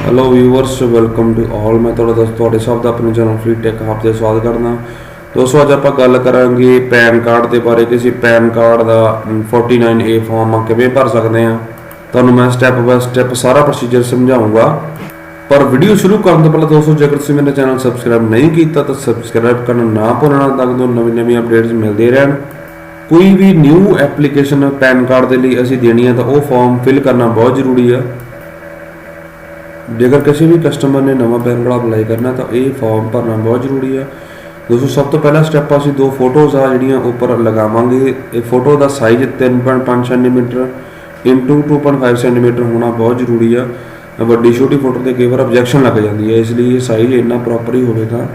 Hello viewers welcome to all ਮੈਂ ਤੁਹਾਡਾ ਦੋਸਤ, ਤੁਹਾਡੇ ਸਭ ਦਾ ਆਪਣੇ ਚੈਨਲ ਫ੍ਰੀ ਟੈਕ ਹੱਬ ਦੇ ਸਵਾਗਤ ਕਰਦਾ। ਦੋਸਤੋ, ਅੱਜ ਆਪਾਂ ਗੱਲ ਕਰਾਂਗੇ ਪੈਨ ਕਾਰਡ ਦੇ ਬਾਰੇ ਕਿ ਅਸੀਂ ਪੈਨ ਕਾਰਡ ਦਾ 49A ਫਾਰਮ ਕਿਵੇਂ ਭਰ ਸਕਦੇ ਹਾਂ। ਤੁਹਾਨੂੰ ਮੈਂ ਸਟੈਪ ਬਾਏ ਸਟੈਪ ਸਾਰਾ ਪ੍ਰੋਸੀਜਰ ਸਮਝਾਉਂਗਾ। ਪਰ ਵੀਡੀਓ ਸ਼ੁਰੂ ਕਰਨ ਤੋਂ ਪਹਿਲਾਂ ਦੋਸਤੋ, ਜੇਕਰ ਤੁਸੀਂ ਮੇਰੇ ਚੈਨਲ ਸਬਸਕ੍ਰਾਈਬ ਨਹੀਂ ਕੀਤਾ, ਤਾਂ ਸਬਸਕ੍ਰਾਈਬ ਕਰਨਾ ਨਾ ਭੁੱਲਣਾ, ਤਾਂ ਕਿ ਤੁਹਾਨੂੰ ਨਵੀਂ ਨਵੀਂ ਅਪਡੇਟਸ ਮਿਲਦੇ ਰਹਿਣ। ਕੋਈ ਵੀ ਨਿਊ ਐਪਲੀਕੇਸ਼ਨ ਪੈਨ ਕਾਰਡ ਦੇ ਲਈ ਅਸੀਂ ਦੇਣੀ ਹੈ ਤਾਂ ਉਹ ਫਾਰਮ ਫਿਲ ਕਰਨਾ ਬਹੁਤ ਜ਼ਰੂਰੀ ਹੈ ਜੇਕਰ ਕਿਸੇ ਵੀ ਕਸਟਮਰ ਨੇ ਨਵਾਂ ਪੈਨ ਕਾਰਡ ਅਪਲਾਈ ਕਰਨਾ, ਤਾਂ ਇਹ ਫਾਰਮ ਭਰਨਾ ਬਹੁਤ ਜ਼ਰੂਰੀ ਹੈ। ਦੋਸਤੋ, ਸਭ ਤੋਂ ਪਹਿਲਾ ਸਟੈਪ ਅਸੀਂ ਦੋ ਫੋਟੋਜ਼ ਆ ਜਿਹੜੀਆਂ ਉੱਪਰ ਲਗਾਵਾਂਗੇ। ਇਹ ਫੋਟੋ ਦਾ ਸਾਈਜ਼ 3.5 ਸੈਂਟੀਮੀਟਰ ਇਨਟੂ 2.5 ਸੈਂਟੀਮੀਟਰ ਹੋਣਾ ਬਹੁਤ ਜ਼ਰੂਰੀ ਆ। ਵੱਡੀ ਛੋਟੀ ਫੋਟੋ ਤੇ ਕਈ ਵਾਰ ਆਬਜੈਕਸ਼ਨ ਲੱਗ ਜਾਂਦੀ ਹੈ, ਇਸ ਲਈ ਇਹ ਸਾਈਜ਼ ਇੰਨਾ ਪ੍ਰੋਪਰ ਹੀ ਹੋਵੇ ਤਾਂ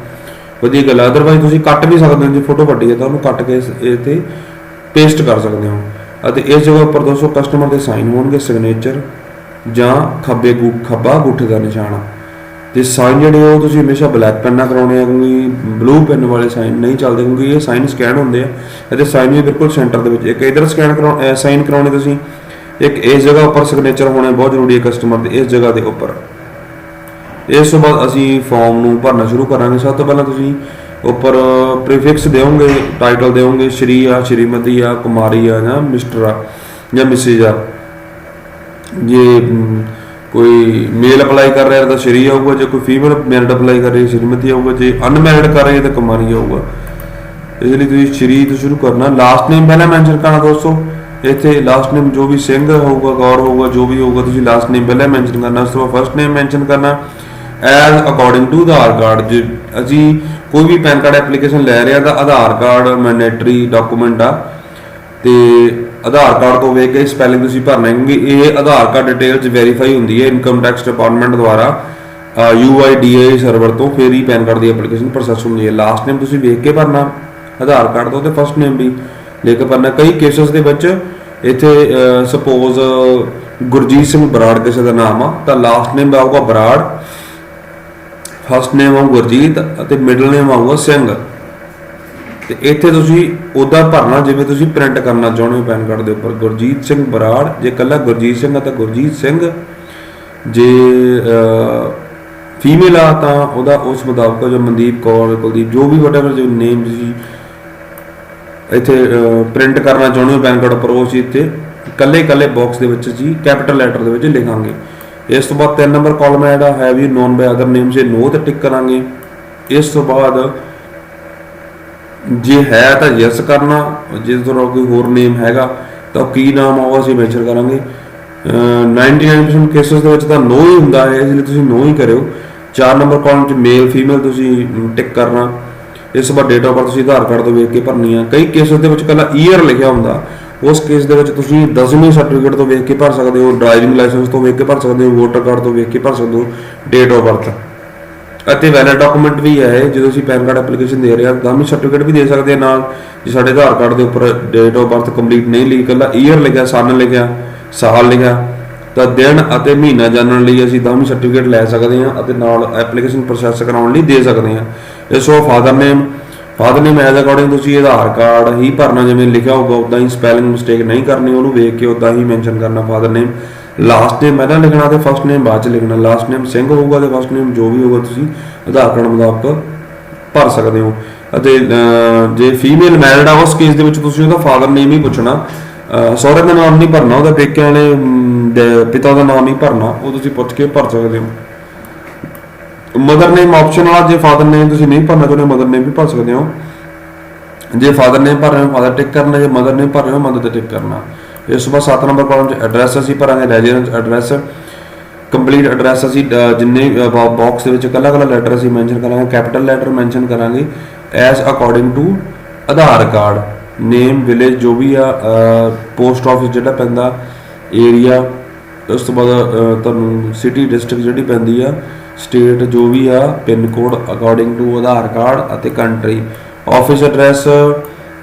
ਵਧੀਆ ਗੱਲ ਹੈ ਅਦਰਵਾਈਜ਼ ਤੁਸੀਂ ਕੱਟ ਵੀ ਸਕਦੇ ਹੋ, ਜੇ ਫੋਟੋ ਵੱਡੀ ਹੈ ਤਾਂ ਉਹਨੂੰ ਕੱਟ ਕੇ ਇਹ ਤੇ ਪੇਸਟ ਕਰ ਸਕਦੇ ਹੋ। ਅਤੇ ਇਸ ਜਗ੍ਹਾ ਉੱਪਰ ਦੋਸਤੋ ਕਸਟਮਰ ਦੇ ਸਾਈਨ ਹੋਣਗੇ ਸਿਗਨੇਚਰ ਜਾਂ ਖੱਬੇ ਗੂ, ਖੱਬਾ ਅੰਗੂਠੇ ਦਾ ਨਿਸ਼ਾਨ। ਤੇ ਸਾਈਨ ਜਿਹੜੇ ਉਹ ਤੁਸੀਂ ਹਮੇਸ਼ਾ ਬਲੈਕ ਪੈਨ ਨਾਲ ਕਰਾਉਣੇ ਆ, ਕਿਉਂਕਿ ਬਲੂ ਪੈਨ ਵਾਲੇ ਸਾਈਨ ਨਹੀਂ ਚੱਲਦੇ, ਕਿਉਂਕਿ ਇਹ ਸਾਈਨ ਸਕੈਨ ਹੁੰਦੇ ਆ। ਅਤੇ ਸਾਈਨ ਵੀ ਬਿਲਕੁਲ ਸੈਂਟਰ ਦੇ ਵਿੱਚ, ਇੱਕ ਇਧਰ ਸਕੈਨ ਕਰਾਉ ਸਾਈਨ ਕਰਾਉਣੇ ਤੁਸੀਂ, ਇੱਕ ਇਸ ਜਗ੍ਹਾ ਉੱਪਰ ਸਿਗਨੇਚਰ ਹੋਣੇ ਬਹੁਤ ਜ਼ਰੂਰੀ ਹੈ ਕਸਟਮਰ ਦੇ, ਇਸ ਜਗ੍ਹਾ ਦੇ ਉੱਪਰ। ਇਸ ਤੋਂ ਬਾਅਦ ਅਸੀਂ ਫਾਰਮ ਨੂੰ ਭਰਨਾ ਸ਼ੁਰੂ ਕਰਾਂਗੇ। ਸਭ ਤੋਂ ਪਹਿਲਾਂ ਤੁਸੀਂ ਉੱਪਰ ਪ੍ਰੀਫਿਕਸ ਦਿਓਗੇ ਟਾਈਟਲ ਦਿਓਗੇ, ਸ਼੍ਰੀ ਆ, ਸ਼੍ਰੀਮਤੀ ਆ, ਕੁਮਾਰੀ ਆ, ਜਾਂ ਮਿਸਟਰ ਆ, ਜਾਂ ਮਿਸਿਸ ਆ। ਜੇ ਕੋਈ ਮੇਲ ਅਪਲਾਈ ਕਰ ਰਿਹਾ ਤਾਂ ਸ਼੍ਰੀ ਆਊਗਾ, ਜੇ ਕੋਈ ਫੀਮੇਲ ਮੈਰਿਡ ਅਪਲਾਈ ਕਰ ਰਹੀ ਹੈ, ਸ਼੍ਰੀਮਤੀ ਆਊਗਾ, ਜੇ ਅਨਮੈਰਿਡ ਕਰ ਰਹੀ ਹੈ ਤਾਂ ਕੁਮਾਰੀ ਆਊਗਾ। ਇਸ ਲਈ ਤੁਸੀਂ ਸ਼੍ਰੀ ਤੋਂ ਸ਼ੁਰੂ ਕਰਨਾ। ਲਾਸਟ ਨੇਮ ਪਹਿਲਾਂ ਮੈਂਸ਼ਨ ਕਰਨਾ ਦੋਸਤੋ। ਇੱਥੇ ਲਾਸਟ ਨੇਮ ਜੋ ਵੀ ਸਿੰਘ ਹੋਊਗਾ, ਗੌਰ ਹੋਊਗਾ, ਜੋ ਵੀ ਹੋਊਗਾ, ਤੁਸੀਂ ਲਾਸਟ ਨੇਮ ਪਹਿਲਾਂ ਮੈਂਸ਼ਨ ਕਰਨਾ। ਉਸ ਤੋਂ ਬਾਅਦ ਫਰਸਟ ਨੇਮ ਮੈਂਸ਼ਨ ਕਰਨਾ। As according to Aadhaar card ਜੇ ਅਸੀਂ ਕੋਈ ਵੀ ਪੈਨ ਕਾਰਡ ਐਪਲੀਕੇਸ਼ਨ ਲੈ ਰਹੇ ਹਾਂ ਤਾਂ ਆਧਾਰ ਕਾਰਡ ਮੈਂਡੇਟਰੀ ਡਾਕੂਮੈਂਟ ਆ। ਤੇ ਆਧਾਰ ਕਾਰਡ ਤੋਂ ਵੇਖ ਕੇ ਸਪੈਲਿੰਗ ਤੁਸੀਂ ਭਰਨਾ ਕਿਉਂਕਿ ਇਹ ਆਧਾਰ ਕਾਰਡ ਡਿਟੇਲਸ ਵੈਰੀਫਾਈ ਹੁੰਦੀ ਹੈ ਇਨਕਮ ਟੈਕਸ ਡਿਪਾਰਟਮੈਂਟ ਦੁਆਰਾ UIDAI ਸਰਵਰ ਤੋਂ, ਫਿਰ ਹੀ ਪੈਨ ਕਾਰਡ ਦੀ ਐਪਲੀਕੇਸ਼ਨ ਪ੍ਰੋਸੈਸ ਹੁੰਦੀ ਹੈ। ਲਾਸਟ ਨੇਮ ਤੁਸੀਂ ਵੇਖ ਕੇ ਭਰਨਾ, ਆਧਾਰ ਕਾਰਡ ਤੋਂ ਤੇ ਫਸਟ ਨੇਮ ਵੀ ਲਿਖ ਕੇ ਭਰਨਾ। ਕਈ ਕੇਸਸ ਦੇ ਵਿੱਚ ਇੱਥੇ ਸਪੋਜ਼ ਗੁਰਜੀਤ ਸਿੰਘ ਬਰਾੜ ਕਿਸੇ ਦਾ ਨਾਮ ਆ, ਤਾਂ ਲਾਸਟ ਨੇਮ ਆਊਗਾ ਬਰਾੜ ਫਸਟ ਨੇਮ ਆਊ ਗੁਰਜੀਤ ਅਤੇ ਮਿਡਲ ਨੇਮ ਆਊਗਾ ਸਿੰਘ। ਤੇ ਇੱਥੇ ਤੁਸੀਂ ਉਹਦਾ ਭਰਨਾ, ਜਿਵੇਂ ਤੁਸੀਂ ਪ੍ਰਿੰਟ ਕਰਨਾ ਚਾਹੁੰਦੇ ਹੋ ਪੈਨ ਕਾਰਡ ਦੇ ਉੱਪਰ, ਗੁਰਜੀਤ ਸਿੰਘ ਬਰਾੜ, ਜੇ ਕੱਲਾ ਗੁਰਜੀਤ ਸਿੰਘ ਆ ਤਾਂ ਗੁਰਜੀਤ ਸਿੰਘ। ਜੇ ਫੀਮੇਲ ਆ ਤਾਂ ਉਹਦਾ ਉਸ ਮੁਤਾਬਕ ਜੋ ਮਨਦੀਪ ਕੌਰ, ਕੁਲਦੀਪ, ਜੋ ਵੀ ਵਟਐਵਰ ਜੋ ਨੇਮ ਤੁਸੀਂ ਇੱਥੇ ਪ੍ਰਿੰਟ ਕਰਨਾ ਚਾਹੁੰਦੇ ਹੋ ਪੈਨ ਕਾਰਡ ਉੱਪਰ, ਉਹ ਚੀਜ਼ ਤੇ ਕੱਲੇ ਕੱਲੇ ਬਾਕਸ ਦੇ ਵਿੱਚ ਜੀ ਕੈਪੀਟਲ ਲੈਟਰ ਦੇ ਵਿੱਚ ਲਿਖਾਂਗੇ। ਇਸ ਤੋਂ ਬਾਅਦ ਤਿੰਨ ਨੰਬਰ ਕਾਲਮ ਹੈ ਜਿਹੜਾ ਹੈ ਵੀ ਨੋਨ ਬਾਈ ਅਦਰ ਨੇਮਸ ਇਹ ਨੋ ਤੇ ਟਿਕ ਕਰਾਂਗੇ। ਇਸ ਤੋਂ ਬਾਅਦ ਜੇ ਹੈ ਤਾਂ ਯੈਸ ਕਰਨਾ ਜੇ ਤੁਹਾਡਾ ਕੋਈ ਹੋਰ ਨੇਮ ਹੈਗਾ, ਤਾਂ ਕੀ ਨਾਮ ਆ ਉਹ ਅਸੀਂ ਮੈਂਸ਼ਨ ਕਰਾਂਗੇ। 99% ਕੇਸਸ ਦੇ ਵਿੱਚ ਤਾਂ ਨੋ ਹੀ ਹੁੰਦਾ ਹੈ, ਇਸ ਲਈ ਤੁਸੀਂ ਨੋ ਹੀ ਕਰਿਓ। 4 ਨੰਬਰ ਕਾਲਮ 'ਚ ਮੇਲ ਫੀਮੇਲ ਤੁਸੀਂ ਟਿਕ ਕਰਨਾ। ਇਸ ਵਾਰ ਡੇਟ ਆਫ ਬਰਥ ਤੁਸੀਂ ਆਧਾਰ ਕਾਰਡ ਤੋਂ ਵੇਖ ਕੇ ਭਰਨੀ ਆ। ਕਈ ਕੇਸਸ ਦੇ ਵਿੱਚ ਕੱਲਾ ਈਅਰ ਲਿਖਿਆ ਹੁੰਦਾ। ਉਸ ਕੇਸ ਦੇ ਵਿੱਚ ਤੁਸੀਂ 10ਵੀਂ ਸਰਟੀਫਿਕੇਟ ਤੋਂ ਵੇਖ ਕੇ ਭਰ ਸਕਦੇ ਹੋ ਡਰਾਈਵਿੰਗ ਲਾਇਸੈਂਸ ਤੋਂ ਵੇਖ ਕੇ ਭਰ ਸਕਦੇ ਹੋ ਵੋਟਰ ਕਾਰਡ ਤੋਂ ਵੇਖ ਕੇ ਭਰ ਸਕਦੇ ਹੋ ਡੇਟ ਆਫ ਬਰਥ ਅਤੇ ਵੈਲਿਡ ਡਾਕੂਮੈਂਟ ਵੀ ਹੈ ਜਦੋਂ ਅਸੀਂ ਪੈਨ ਕਾਰਡ ਐਪਲੀਕੇਸ਼ਨ ਦੇ ਰਹੇ ਹਾਂ, ਤਾਂ ਵੀ ਸਰਟੀਫਿਕੇਟ ਵੀ ਦੇ ਸਕਦੇ ਹਾਂ ਨਾਲ, ਜੇ ਸਾਡੇ ਆਧਾਰ ਕਾਰਡ ਦੇ ਉੱਪਰ ਡੇਟ ਆਫ ਬਰਥ ਕੰਪਲੀਟ ਨਹੀਂ ਲਿਖੀ ਕੱਲਾ ਈਅਰ ਲਿਖਿਆ ਸਨ ਲਿਖਿਆ, ਸਾਲ ਲਿਖਿਆ, ਤਾਂ ਦਿਨ ਅਤੇ ਮਹੀਨਾ ਜਾਣਨ ਲਈ ਅਸੀਂ ਦਾਮੀ ਸਰਟੀਫਿਕੇਟ ਲੈ ਸਕਦੇ ਹਾਂ ਅਤੇ ਨਾਲ ਐਪਲੀਕੇਸ਼ਨ ਪ੍ਰੋਸੈਸ ਕਰਾਉਣ ਲਈ ਦੇ ਸਕਦੇ ਹਾਂ। ਇਸ ਤੋਂ father name father name as according ਤੁਸੀਂ ਆਧਾਰ ਕਾਰਡ ਹੀ ਭਰਨਾ, ਜਿਵੇਂ ਲਿਖਿਆ ਹੋਊਗਾ ਉਦਾਂ ਹੀ ਸਪੈਲਿੰਗ ਮਿਸਟੇਕ ਨਹੀਂ ਕਰਨੀ, ਉਹਨੂੰ ਵੇਖ ਕੇ ਉਦਾਂ ਹੀ ਮੈਂਸ਼ਨ ਕਰਨਾ ਫਾਦਰ ਨੇਮ ਲਾਸਟ ਨੇਮ ਪਹਿਲਾਂ ਲਿਖਣਾ ਤੇ ਫਸਟ ਨੇਮ ਬਾਅਦ ਚ ਲਿਖਣਾ। ਲਾਸਟ ਨੇਮ ਸਿੰਘ ਹੋਊਗਾ ਤੇ ਫਸਟ ਨੇਮ ਜੋ ਵੀ ਹੋਊਗਾ ਤੁਸੀਂ ਆਧਾਰ ਕਾਰਡ ਮੁਤਾਬਕ ਭਰ ਸਕਦੇ ਹੋ। ਅਤੇ ਜੇ ਫੀਮੇਲ ਮੈਰਿਡ ਆ, ਉਸ ਕੇਸ ਦੇ ਵਿੱਚ ਤੁਸੀਂ ਉਹਦਾ ਫਾਦਰ ਨੇਮ ਹੀ ਪੁੱਛਣਾ। ਸਹੁਰੇ ਦਾ ਨਾਮ ਨਹੀਂ ਭਰਨਾ, ਉਹਦਾ ਪੇਕਿਆਂ ਵਾਲੇ ਪਿਤਾ ਦਾ ਨਾਮ ਹੀ ਭਰਨਾ, ਉਹ ਤੁਸੀਂ ਪੁੱਛ ਕੇ ਭਰ ਸਕਦੇ ਹੋ। ਮਦਰ ਨੇਮ ਆਪਸ਼ਨ ਵਾਲਾ, ਜੇ ਫਾਦਰ ਨੇਮ ਤੁਸੀਂ ਨਹੀਂ ਭਰਨਾ ਚਾਹੁੰਦੇ ਮਦਰ ਨੇਮ ਵੀ ਭਰ ਸਕਦੇ ਹੋ। ਜੇ ਫਾਦਰ ਨੇਮ ਭਰ ਰਹੇ ਹੋ ਫਾਦਰ ਟਿਕ ਕਰਨਾ, ਜੇ ਮਦਰ ਨੇਮ ਭਰ ਰਹੇ ਹੋ ਮਦਰ ਤੇ ਟਿਕ ਕਰਨਾ। ਇਸ ਤੋਂ ਬਾਅਦ 7 ਨੰਬਰ ਕਾਲਮ 'ਚ ਐਡਰੈਸ ਅਸੀਂ ਭਰਾਂਗੇ ਰੈਜ਼ੀਡੈਂਸ ਐਡਰੈਸ ਕੰਪਲੀਟ ਐਡਰੈਸ ਅਸੀਂ ਅਹ, ਜਿੰਨੇ ਬਾਕਸ ਦੇ ਵਿੱਚ ਕੱਲਾ ਕੱਲਾ ਲੈਟਰ ਅਸੀਂ ਮੈਂਸ਼ਨ ਕਰਾਂਗੇ ਕੈਪੀਟਲ ਲੈਟਰ ਮੈਂਸ਼ਨ ਕਰਾਂਗੇ। As according to Aadhaar card name village ਜੋ ਵੀ ਆ ਪੋਸਟ ਆਫਿਸ ਜਿਹੜਾ ਪੈਂਦਾ ਏਰੀਆ ਉਸ ਤੋਂ ਬਾਅਦ ਤੁਹਾਨੂੰ ਸਿਟੀ ਡਿਸਟ੍ਰਿਕਟ ਜਿਹੜੀ ਪੈਂਦੀ ਆ ਸਟੇਟ ਜੋ ਵੀ ਆ pin code according to Aadhaar card ਅਤੇ ਕੰਟਰੀ ਆਫਿਸ ਐਡਰੈਸ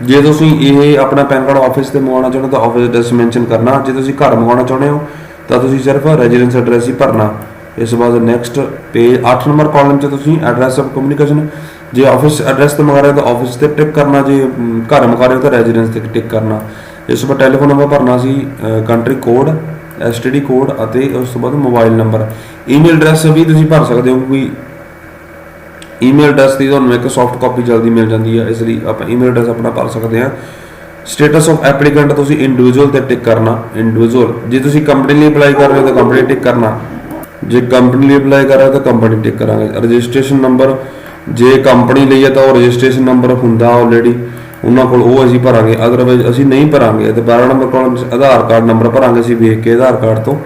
ਜੇ ਤੁਸੀਂ ਇਹ ਆਪਣਾ ਪੈਨ ਕਾਰਡ ਆਫਿਸ ਤੇ ਮੰਗਵਾਉਣਾ ਚਾਹੁੰਦੇ ਹੋ ਤਾਂ ਆਫਿਸ ਐਡਰੈਸ ਮੈਂਸ਼ਨ ਕਰਨਾ। ਜੇ ਤੁਸੀਂ ਘਰ ਮੰਗਵਾਉਣਾ ਚਾਹੁੰਦੇ ਹੋ ਤਾਂ ਤੁਸੀਂ ਸਿਰਫ ਰੈਜ਼ੀਡੈਂਸ ਐਡਰੈਸ ਹੀ ਭਰਨਾ। ਇਸ ਤੋਂ ਬਾਅਦ ਨੈਕਸਟ ਪੇਜ 8 ਨੰਬਰ ਕਾਲਮ 'ਚ ਤੁਸੀਂ ਐਡਰੈਸ ਆਫ ਕਮਿਊਨੀਕੇਸ਼ਨ ਜੇ ਆਫਿਸ ਐਡਰੈਸ ਤੇ ਮੰਗਾ ਰਹੇ ਹੋ ਤਾਂ ਆਫਿਸ ਤੇ ਟਿਕ ਕਰਨਾ, ਜੇ ਘਰ ਮੰਗਾ ਰਹੇ ਹੋ ਤਾਂ ਰੈਜ਼ੀਡੈਂਸ ਤੇ ਟਿਕ ਕਰਨਾ। ਇਸ ਤੋਂ ਬਾਅਦ ਟੈਲੀਫੋਨ ਨੰਬਰ ਭਰਨਾ ਸੀ ਕੰਟਰੀ ਕੋਡ ਐਸਟੀਡੀ ਕੋਡ ਅਤੇ ਉਸ ਤੋਂ ਬਾਅਦ ਮੋਬਾਈਲ ਨੰਬਰ ਈਮੇਲ ਐਡਰੈਸ ਵੀ ਤੁਸੀਂ ਭਰ ਸਕਦੇ ਹੋ, ਕੋਈ ਈਮੇਲ ਐਡਰੈਸ ਦੀ ਤੁਹਾਨੂੰ ਇੱਕ ਸੌਫਟ ਕਾਪੀ ਜਲਦੀ ਮਿਲ ਜਾਂਦੀ ਹੈ ਇਸ ਲਈ ਆਪਾਂ ਈਮੇਲ ਐਡਰੈਸ ਆਪਣਾ ਭਰ ਸਕਦੇ ਹਾਂ। ਸਟੇਟਸ ਆਫ ਐਪਲੀਕੈਂਟ ਤੁਸੀਂ ਇੰਡੀਵਿਜੂਅਲ ਤੇ ਟਿਕ ਕਰਨਾ ਇੰਡੀਵਿਜੂਅਲ ਜੇ ਤੁਸੀਂ ਕੰਪਨੀ ਲਈ ਅਪਲਾਈ ਕਰ ਰਹੇ ਹੋ ਤਾਂ ਕੰਪਨੀ ਟਿਕ ਕਰਨਾ। ਜੇ ਕੰਪਨੀ ਲਈ ਅਪਲਾਈ ਕਰ ਰਹੇ ਹੋ ਤਾਂ ਕੰਪਨੀ ਟਿਕ ਕਰਾਂਗੇ। ਰਜਿਸਟ੍ਰੇਸ਼ਨ ਨੰਬਰ ਜੇ ਕੰਪਨੀ ਲਈ ਹੈ ਤਾਂ ਉਹ ਰਜਿਸਟ੍ਰੇਸ਼ਨ ਨੰਬਰ ਹੁੰਦਾ ਆਲਰੇਡੀ ਉਹਨਾਂ ਕੋਲ ਉਹ ਅਸੀਂ ਭਰਾਂਗੇ। ਅਦਰਵਾਈਜ਼ ਅਸੀਂ ਨਹੀਂ ਭਰਾਂਗੇ। ਤੇ 12 ਨੰਬਰ ਕਾਲਮ 'ਚ ਆਧਾਰ ਕਾਰਡ ਨੰਬਰ ਭਰਾਂਗੇ ਅਸੀਂ ਵੇਖ ਕੇ ਆਧਾਰ ਕਾਰਡ ਤੋਂ।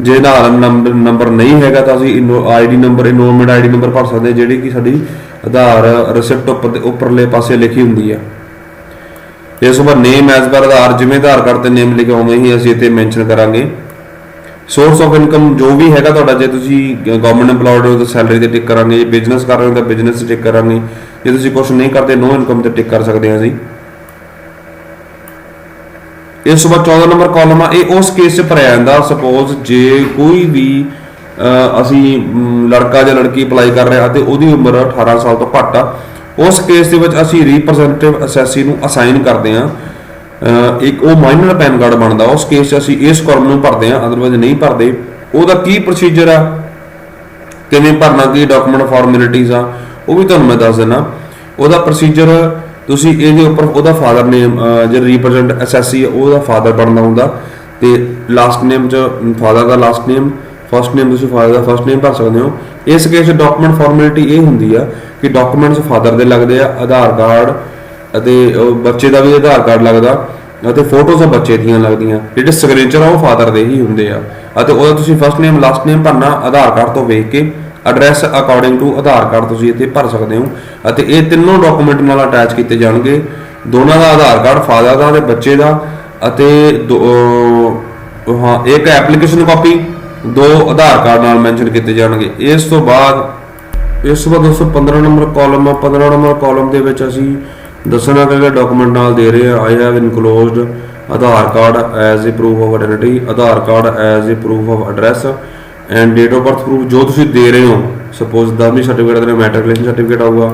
ਜੇ ਆਧਾਰ ਨੰਬਰ ਨਹੀਂ ਹੈਗਾ ਤਾਂ ਅਸੀਂ ID number enrolment ID number ਭਰ ਸਕਦੇ ਹਾਂ, ਜਿਹੜੀ ਕਿ ਸਾਡੀ ਆਧਾਰ ਰਿਸਿਪਟ ਉੱਪਰ ਉੱਪਰਲੇ ਪਾਸੇ ਲਿਖੀ ਹੁੰਦੀ ਹੈ ਇਸ ਤੋਂ ਨੇਮ ਐਜ਼ ਪਰ ਆਧਾਰ, ਜਿਵੇਂ ਆਧਾਰ ਕਾਰਡ ਤੇ ਨੇਮ ਲਿਖਿਆ ਉਵੇਂ ਹੀ ਅਸੀਂ ਇੱਥੇ ਮੈਂਸ਼ਨ ਕਰਾਂਗੇ। ਸੋਰਸ ਆਫ ਇਨਕਮ ਜੋ ਵੀ ਹੈਗਾ ਤੁਹਾਡਾ, ਜੇ ਤੁਸੀਂ ਗਵਰਨਮੈਂਟ EMPLOYED ਹੋ ਤਾਂ ਸੈਲਰੀ ਤੇ ਟਿਕ ਕਰਾਂਗੇ, ਜੇ ਬਿਜ਼ਨਸ ਕਰ ਰਹੇ ਹੋ ਤਾਂ ਬਿਜ਼ਨਸ ਤੇ ਟਿਕ ਕਰਾਂਗੇ। ਜੇ ਤੁਸੀਂ ਕੁਝ ਨਹੀਂ ਕਰਦੇ ਨੋ ਇਨਕਮ ਤੇ ਟਿਕ ਕਰ ਸਕਦੇ ਹਾਂ ਅਸੀਂ। ਇਸ ਤੋਂ ਬਾਅਦ 14 ਨੰਬਰ ਕਾਲਮ ਆ, ਇਹ ਉਸ ਕੇਸ 'ਚ ਭਰਿਆ ਜਾਂਦਾ। ਸਪੋਜ਼ ਜੇ ਕੋਈ ਵੀ ਅਸੀਂ ਲੜਕਾ ਜਾਂ ਲੜਕੀ ਅਪਲਾਈ ਕਰ ਰਿਹਾ ਤੇ ਉਹਦੀ ਉਮਰ 18 ਸਾਲ ਤੋਂ ਘੱਟ ਆ, ਉਸ ਕੇਸ ਦੇ ਵਿੱਚ ਅਸੀਂ ਰਿਪਰੈਜ਼ੈਂਟੇਟਿਵ ਅਸੈਸੀ ਨੂੰ ਅਸਾਈਨ ਕਰਦੇ ਹਾਂ। ਇੱਕ ਉਹ ਮਾਈਨਰ ਪੈਨ ਕਾਰਡ ਬਣਦਾ, ਉਸ ਕੇਸ 'ਚ ਅਸੀਂ ਇਸ ਕਾਲਮ ਨੂੰ ਭਰਦੇ ਹਾਂ ਅਦਰਵਾਈਜ਼ ਨਹੀਂ ਭਰਦੇ। ਉਹਦਾ ਕੀ ਪ੍ਰੋਸੀਜਰ ਆ? ਕਿਵੇਂ ਭਰਨਾ, ਕੀ ਡਾਕੂਮੈਂਟ ਫਾਰਮੈਲਿਟੀਜ਼ ਆ? ਉਹ ਵੀ ਤੁਹਾਨੂੰ ਮੈਂ ਦੱਸ ਦਿੰਦਾ। ਉਹਦਾ ਪ੍ਰੋਸੀਜਰ ਤੁਸੀਂ ਇਹਦੇ ਉੱਪਰ ਉਹਦਾ ਫਾਦਰ ਨੇਮ ਜਿਹੜਾ ਰਿਪਰੈਜ਼ੈਂਟ ਐਸਐਸਸੀ ਉਹਦਾ ਫਾਦਰ ਬਣਦਾ ਹੁੰਦਾ। ਤੇ ਲਾਸਟ ਨੇਮ ਚ ਫਾਦਰ ਦਾ ਲਾਸਟ ਨੇਮ ਫਰਸਟ ਨੇਮ ਤੁਸੀਂ ਫਾਦਰ ਦਾ ਫਰਸਟ ਨੇਮ ਭਰ ਸਕਦੇ ਹੋ। ਇਸ ਕੇਸ ਡਾਕੂਮੈਂਟ ਫਾਰਮੈਲਿਟੀ ਇਹ ਹੁੰਦੀ ਆ ਕਿ ਡਾਕੂਮੈਂਟਸ ਫਾਦਰ ਦੇ ਲੱਗਦੇ ਆ, ਆਧਾਰ ਕਾਰਡ ਅਤੇ ਬੱਚੇ ਦਾ ਵੀ ਆਧਾਰ ਕਾਰਡ ਲੱਗਦਾ ਅਤੇ ਫੋਟੋਜ਼ ਆ ਬੱਚੇ ਦੀਆਂ ਲੱਗਦੀਆਂ। ਜਿਹੜੇ ਸਿਗਨੇਚਰ ਆ, ਉਹ ਫਾਦਰ ਦੇ ਹੀ ਹੁੰਦੇ ਆ। ਅਤੇ ਉਹਦਾ ਤੁਸੀਂ ਫਰਸਟ ਨੇਮ ਲਾਸਟ ਨੇਮ ਭਰਨਾ, ਆਧਾਰ ਕਾਰਡ ਤੋਂ ਵੇਖ ਕੇ address according to Aadhaar card ਤੁਸੀਂ ਇੱਥੇ ਭਰ ਸਕਦੇ ਹੋ ਅਤੇ ਇਹ ਤਿੰਨੋਂ ਡਾਕੂਮੈਂਟ ਨਾਲ ਅਟੈਚ ਕੀਤੇ ਜਾਣਗੇ। ਦੋਨਾਂ ਦਾ ਆਧਾਰ ਕਾਰਡ ਫਾਦਰ ਦਾ ਤੇ ਬੱਚੇ ਦਾ ਅਤੇ ਦੋ- ਹਾਂ, ਇੱਕ ਐਪਲੀਕੇਸ਼ਨ ਕਾਪੀ ਦੋ ਆਧਾਰ ਕਾਰਡ ਨਾਲ ਮੈਂਸ਼ਨ ਕੀਤੇ ਜਾਣਗੇ। ਇਸ ਤੋਂ ਬਾਅਦ, ਇਸ ਤੋਂ ਬਾਅਦ ਦੋਸਤੋ 15 ਨੰਬਰ ਕਾਲਮ ਆ। 15 ਨੰਬਰ ਕਾਲਮ ਦੇ ਵਿੱਚ ਅਸੀਂ ਦੱਸਣਾ ਕਿ ਕਿਹੜੇ ਡਾਕੂਮੈਂਟ ਨਾਲ ਦੇ ਰਹੇ ਆ I have enclosed Aadhaar card as a proof of identity Aadhaar card as a proof of address and date of birth proof ਜੋ ਤੁਸੀਂ ਦੇ ਰਹੇ ਹੋ ਸਪੋਜ਼ 10ਵੀਂ ਸਰਟੀਫਿਕੇਟ ਦੇ ਮੈਟ੍ਰਿਕੂਲੇਸ਼ਨ ਸਰਟੀਫਿਕੇਟ ਆਊਗਾ,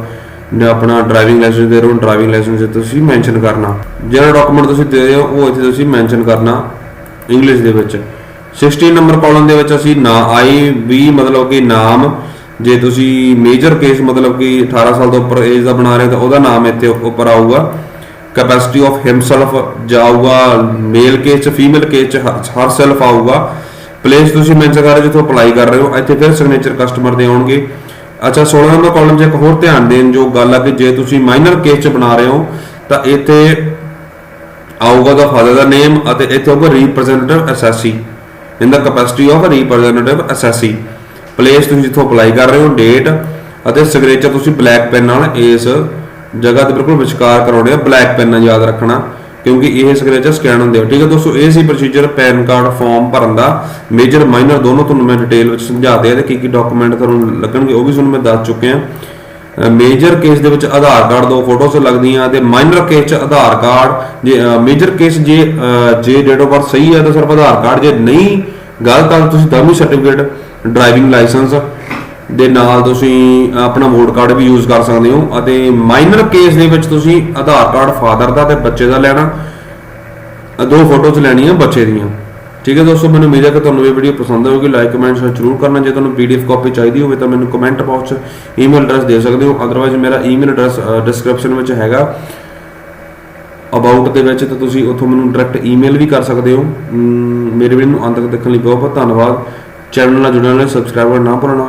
ਜਾਂ ਆਪਣਾ ਡਰਾਈਵਿੰਗ ਲਾਇਸੈਂਸ ਦੇ ਰਹੇ ਹੋ ਡਰਾਈਵਿੰਗ ਲਾਇਸੈਂਸ ਤੁਸੀਂ ਮੈਂਸ਼ਨ ਕਰਨਾ। ਜਿਹੜਾ ਡਾਕੂਮੈਂਟ ਤੁਸੀਂ ਦੇ ਰਹੇ ਹੋ, ਉਹ ਇੱਥੇ ਤੁਸੀਂ ਮੈਂਸ਼ਨ ਕਰਨਾ ਇੰਗਲਿਸ਼ ਦੇ ਵਿੱਚ। 16 ਨੰਬਰ ਕਾਲਮ ਦੇ ਵਿੱਚ ਅਸੀਂ ਨਾ ਆਈ ਵੀ ਮਤਲਬ ਕਿ ਨਾਮ, ਜੇ ਤੁਸੀਂ ਮੇਜਰ ਕੇਸ ਮਤਲਬ ਕਿ 18 ਸਾਲ ਤੋਂ ਉੱਪਰ ਏਜ ਦਾ ਬਣਾ ਰਹੇ ਹੋ, ਤਾਂ ਉਹਦਾ ਨਾਮ ਇੱਥੇ ਉੱਪਰ ਆਊਗਾ। ਕੈਪੈਸਿਟੀ ਆਫ ਹਿਮਸੈਲਫ ਜਾਊਗਾ ਮੇਲ ਕੇਸ ਚ ਫੀਮੇਲ ਕੇਸ ਚ ਹਰ ਸੈਲਫ ਆਊਗਾ। ਪਲੇਸ ਤੁਸੀਂ ਮੈਂਸ਼ਨ ਕਰ ਰਹੇ ਹੋ ਜਿੱਥੋਂ ਅਪਲਾਈ ਕਰ ਰਹੇ ਹੋ, ਇੱਥੇ ਫਿਰ ਸਿਗਨੇਚਰ ਕਸਟਮਰ ਦੇ ਆਉਣਗੇ। ਅੱਛਾ 16 ਨੰਬਰ ਕਾਲਮ 'ਚ ਇੱਕ ਹੋਰ ਧਿਆਨ ਦੇਣ ਜੋ ਗੱਲ ਆ ਕਿ ਜੇ ਤੁਸੀਂ ਮਾਈਨਰ ਕੇਸ 'ਚ ਬਣਾ ਰਹੇ ਹੋ, ਤਾਂ ਇੱਥੇ ਆਊਗਾ ਦਾ ਫਾਦਰ ਦਾ ਨੇਮ ਅਤੇ ਇੱਥੇ ਆਊਗਾ representative assessee in the capacity of representative assessee place ਤੁਸੀਂ ਜਿੱਥੋਂ ਅਪਲਾਈ ਕਰ ਰਹੇ ਹੋ ਡੇਟ ਅਤੇ ਸਿਗਨੇਚਰ ਤੁਸੀਂ ਬਲੈਕ ਪੈਨ ਨਾਲ ਇਸ ਜਗ੍ਹਾ ਦੇ ਬਿਲਕੁਲ ਵਿਚਕਾਰ ਕਰਾਉਣੇ ਆ ਬਲੈਕ ਪੈਨ ਨਾਲ ਯਾਦ ਰੱਖਣਾ। ਕਿਉਂਕਿ ਇਹ ਸਿਗਨੇਚਰ ਸਕੈਨ ਹੁੰਦੇ ਆ। ਠੀਕ ਹੈ ਦੋਸਤੋ ਇਹ ਸੀ ਪ੍ਰੋਸੀਜਰ ਪੈਨ ਕਾਰਡ ਫਾਰਮ ਭਰਨ ਦਾ। ਮੇਜਰ ਮਾਈਨਰ ਦੋਨੋਂ ਤੁਹਾਨੂੰ ਮੈਂ ਡਿਟੇਲ ਵਿੱਚ ਸਮਝਾ ਦਿਆ ਤੇ ਕੀ ਕੀ ਡਾਕੂਮੈਂਟ ਤੁਹਾਨੂੰ ਲੱਗਣਗੇ ਉਹ ਵੀ ਤੁਹਾਨੂੰ ਮੈਂ ਦੱਸ ਚੁੱਕਿਆ। ਮੇਜਰ ਕੇਸ ਦੇ ਵਿੱਚ ਆਧਾਰ ਕਾਰਡ ਦੋ ਫੋਟੋਸ ਲੱਗਦੀਆਂ ਤੇ ਮਾਈਨਰ ਕੇਸ ਚ ਆਧਾਰ ਕਾਰਡ। ਜੇ ਮੇਜਰ ਕੇਸ ਜੇ ਅਹ, ਜੇ ਡੇਟ ਆਫ ਬਰਥ ਸਹੀ ਹੈ ਤਾਂ ਸਿਰਫ ਆਧਾਰ ਕਾਰਡ ਜੇ ਨਹੀਂ ਗਲਤ ਤਾਂ ਤੁਸੀਂ 10ਵੀਂ ਸਰਟੀਫਿਕੇਟ ਡਰਾਈਵਿੰਗ ਲਾਇਸੈਂਸ ਦੇ ਨਾਲ ਤੁਸੀਂ ਆਪਣਾ ਵੋਟ ਕਾਰਡ ਵੀ ਯੂਜ਼ ਕਰ ਸਕਦੇ ਹੋ ਅਤੇ ਮਾਈਨਰ ਕੇਸ ਦੇ ਵਿੱਚ ਤੁਸੀਂ ਆਧਾਰ ਕਾਰਡ ਫਾਦਰ ਦਾ ਤੇ ਬੱਚੇ ਦਾ ਲੈਣਾ। ਦੋ ਫੋਟੋਜ਼ ਲੈਣੀਆਂ ਬੱਚੇ ਦੀਆਂ। ਠੀਕ ਹੈ ਦੋਸਤੋ ਮੈਨੂੰ ਉਮੀਦ ਹੈ ਕਿ ਤੁਹਾਨੂੰ ਇਹ ਵੀਡੀਓ ਪਸੰਦ ਆਵੇਗੀ ਲਾਈਕ ਕਮੈਂਟ ਸ਼ੇਅਰ ਜ਼ਰੂਰ ਕਰਨਾ। ਜੇ ਤੁਹਾਨੂੰ ਪੀਡੀਐਫ ਕਾਪੀ ਚਾਹੀਦੀ ਹੋਵੇ ਤਾਂ ਮੈਨੂੰ ਕਮੈਂਟ ਬਾਕਸ 'ਚ ਈਮੇਲ ਐਡਰੈਸ ਦੇ ਸਕਦੇ ਹੋ। ਅਦਰਵਾਈਜ਼ ਮੇਰਾ ਈਮੇਲ ਐਡਰੈਸ ਡਿਸਕ੍ਰਿਪਸ਼ਨ ਵਿੱਚ ਹੈਗਾ। ਅਬਾਊਟ ਦੇ ਵਿੱਚ ਤਾਂ ਤੁਸੀਂ ਉੱਥੋਂ ਮੈਨੂੰ ਡਾਇਰੈਕਟ ਈਮੇਲ ਵੀ ਕਰ ਸਕਦੇ ਹੋ। ਅਮ, ਮੇਰੇ ਵੀਡੀਓ ਨੂੰ ਅੰਤ ਤੱਕ ਦੇਖਣ ਲਈ ਬਹੁਤ ਬਹੁਤ ਧੰਨਵਾਦ। ਚੈਨਲ ਨਾਲ ਜੁੜਨ ਲਈ ਸਬਸਕ੍ਰਾਈਬਰ ਨਾ ਭੁੱਲਣਾ।